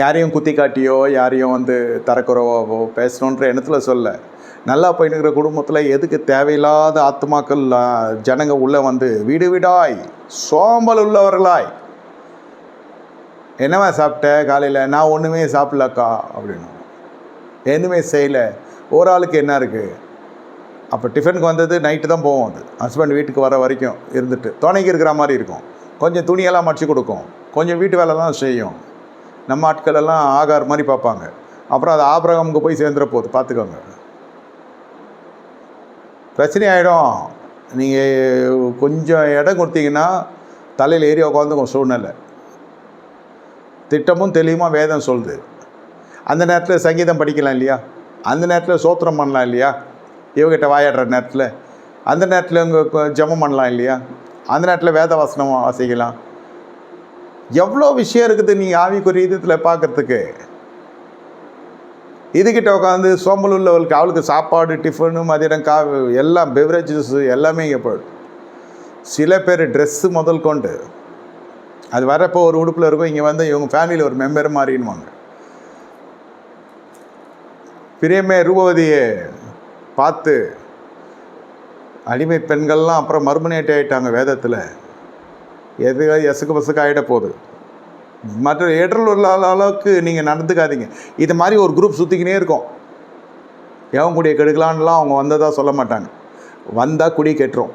யாரையும் குத்தி காட்டியோ யாரையும் வந்து தரக்குறவாவோ பேசணுன்ற எண்ணத்தில் சொல்ல. நல்லா போயினுக்கிற குடும்பத்தில் எதுக்கு தேவையில்லாத ஆத்மாக்கள் ஜனங்க உள்ளே வந்து வீடு வீடாய் சோம்பல் உள்ளவர்களாய். என்னவா சாப்பிட்ட? காலையில் நான் ஒன்றுமே சாப்பிடலக்கா அப்படின்னு. எதுவுமே செய்யலை. ஒரு ஆளுக்கு என்ன இருக்குது அப்போ டிஃபனுக்கு வந்தது நைட்டு தான் போவோம் அது. ஹஸ்பண்ட் வீட்டுக்கு வர வரைக்கும் இருந்துட்டு துணைக்கு இருக்கிற மாதிரி இருக்கும். கொஞ்சம் துணியெல்லாம் மடிச்சு கொடுக்கும். கொஞ்சம் வீட்டு வேலைலாம் செய்யும். நம்ம ஆட்கள் எல்லாம் ஆகார் மாதிரி பார்ப்பாங்க. அப்புறம் அது ஆபிரகமுக்கு போய் சேர்ந்துட போகுது. பார்த்துக்கோங்க. பிரச்சனை ஆகிடும் நீங்கள் கொஞ்சம் இடம் கொடுத்தீங்கன்னா தலையில் ஏறி உட்காந்துக்கும் சூழ்நிலை. திட்டமும் தெளிவுமா வேதம் சொல்லுது. அந்த நேரத்தில் சங்கீதம் படிக்கலாம் இல்லையா? அந்த நேரத்தில் சோத்திரம் பண்ணலாம் இல்லையா? இவகிட்ட வாயாடுற நேரத்தில். அந்த நேரத்தில் இங்கே ஜமம் பண்ணலாம் இல்லையா? அந்த நேரத்தில் வேத வசனம் வாசிக்கலாம். எவ்வளோ விஷயம் இருக்குது நீங்கள் ஆவிக்குரிய இதில் பார்க்குறதுக்கு? இதுகிட்ட உட்காந்து சோம்பல் உள்ளவளுக்கு அவளுக்கு சாப்பாடு டிஃபனு மதியம் கா எல்லாம் பெவரேஜஸ் எல்லாமே இங்கே போயிடும். சில பேர் ட்ரெஸ்ஸு முதல் கொண்டு அது வரப்போ ஒரு உடுப்பில் இருக்கும் இங்கே வந்து இவங்க ஃபேமிலியில் ஒரு மெம்பர் மாறிடுவாங்க பிரியமே ரூபவதியை பார்த்து அடிமை பெண்கள்லாம் அப்புறம் மறுமணியாட்டி ஆகிட்டாங்க வேதத்தில். எது எசுக்கு பசுக்கு ஆகிட போகுது. மற்ற இடர்கள் உள்ள அளவுக்கு நீங்கள் நடந்துக்காதீங்க. இது மாதிரி ஒரு குரூப் சுற்றிக்கினே இருக்கும். எவன் குடியை கெடுக்கலான்லாம் அவங்க வந்ததாக சொல்ல மாட்டாங்க. வந்தால் குடி கெட்டுரும்.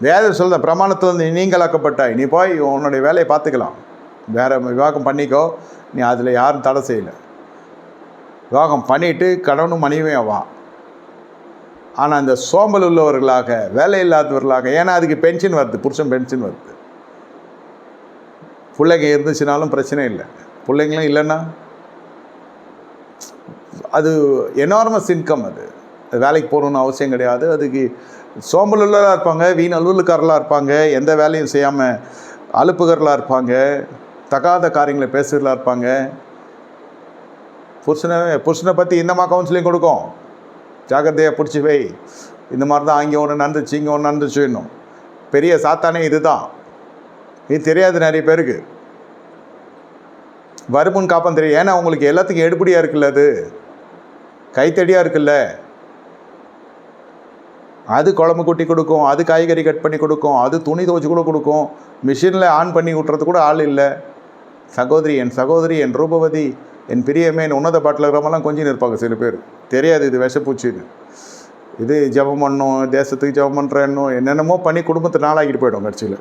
வேதம் சொல்ல பிரமாணத்தில் வந்து நீங்களாக்கப்பட்டாய். நீ போய் உன்னுடைய வேலையை பார்த்துக்கலாம். வேறு விவாகம் பண்ணிக்கோ. நீ அதில் யாரும் தடை செய்யலை. விவாகம் பண்ணிவிட்டு கணவனும் மனைவியும் வா. ஆனால் அந்த சோம்பல் உள்ளவர்களாக வேலை இல்லாதவர்களாக ஏன்னா அதுக்கு பென்ஷன் வருது புருஷன் பென்ஷன் வருது. பிள்ளைங்க இருந்துச்சுனாலும் பிரச்சனை இல்லை. பிள்ளைங்களும் இல்லைன்னா? அது எனார்மஸ் இன்கம் அது. வேலைக்கு போகணுன்னு அவசியம் கிடையாது. அதுக்கு சோம்பல் உள்ளதாக இருப்பாங்க வீண் அலுவலுக்காரர்களாக இருப்பாங்க எந்த வேலையும் செய்யாமல் அலுப்புகர்களாக இருப்பாங்க தகாத காரியங்களை பேசுகிறதா இருப்பாங்க. புருஷனை புருஷனை பற்றி இந்தமா கவுன்சிலிங் கொடுக்கும். ஜாக்கிரதையாக பிடிச்சி வை. இந்த மாதிரி தான் அங்கே ஒன்று நடந்துச்சு இங்கே ஒன்று நடந்துச்சு இன்னும். பெரிய சாத்தானே இதுதான். இது தெரியாது நிறைய பேருக்கு. வருமுன் காப்பம் தெரியும் ஏன்னா உங்களுக்கு எல்லாத்துக்கும் எடுபடியாக இருக்குல்ல அது. கைத்தடியாக இருக்குல்ல. அது குழம்பு கொட்டி கொடுக்கும் அது காய்கறி கட் பண்ணி கொடுக்கும் அது துணி துவச்சி கூட கொடுக்கும். மிஷினில் ஆன் பண்ணி விட்றது கூட ஆள் இல்லை. சகோதரி என் சகோதரி என் ரூபவதி. என் பிரியமே என் உன்னத பாட்டில் இருக்கிறவங்களாம் கொஞ்சம் இருப்பாங்க சில பேர். தெரியாது இது விஷப்பூச்சின்னு. இது ஜெபம் பண்ணும் தேசத்துக்கு ஜெபம் பண்ணுறேன்னும் என்னென்னமோ பண்ணி குடும்பத்தை நாளாகிட்டு போயிடும் கட்சியில்.